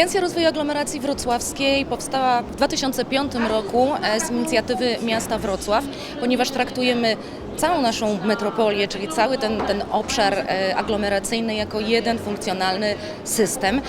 Agencja Rozwoju Aglomeracji Wrocławskiej powstała w 2005 roku e, z inicjatywy miasta Wrocław, ponieważ traktujemy całą naszą metropolię, czyli cały ten, ten obszar e, aglomeracyjny jako jeden funkcjonalny system.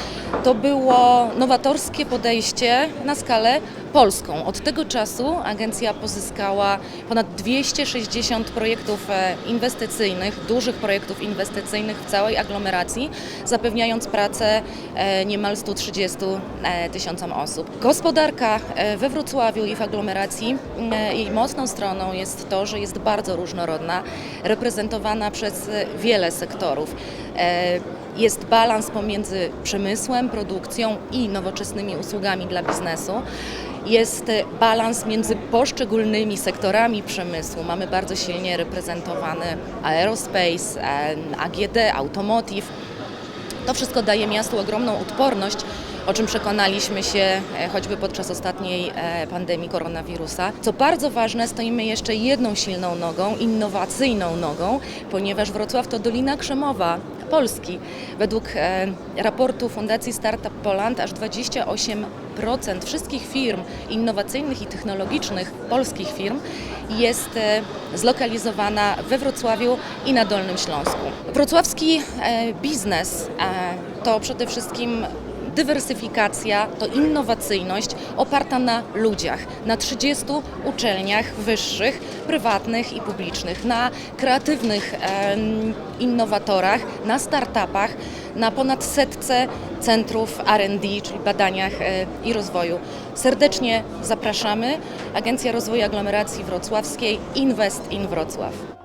To było nowatorskie podejście na skalę polską. Od tego czasu agencja pozyskała ponad 260 projektów e, inwestycyjnych, dużych projektów inwestycyjnych w całej aglomeracji, zapewniając pracę e, niemal 130 e, tysiącom osób. Gospodarka we Wrocławiu i w aglomeracji jej mocną stroną jest to, że jest bardzo różnorodna, reprezentowana przez e, wiele sektorów. E, Jest balans pomiędzy przemysłem, produkcją i nowoczesnymi usługami dla biznesu. Jest e, balans między poszczególnymi sektorami przemysłu. Mamy bardzo silnie reprezentowany aerospace, AGD, automotive. To wszystko daje miastu ogromną odporność, o czym przekonaliśmy się e, choćby podczas ostatniej e, pandemii koronawirusa. Co bardzo ważne, stoimy jeszcze jedną silną nogą, innowacyjną nogą, ponieważ Wrocław to Dolina Krzemowa Polski. Według e, raportu Fundacji Startup Poland aż 28% wszystkich firm innowacyjnych i technologicznych, polskich firm, jest zlokalizowana we Wrocławiu i na Dolnym Śląsku. Wrocławski biznes to przede wszystkim dywersyfikacja, to innowacyjność oparta na ludziach, na 30 uczelniach wyższych, prywatnych i publicznych, na kreatywnych innowatorach, na startupach, na ponad setce centrów R&D, czyli badaniach e, i rozwoju. Serdecznie zapraszamy. Agencja Rozwoju Aglomeracji Wrocławskiej Invest in Wrocław.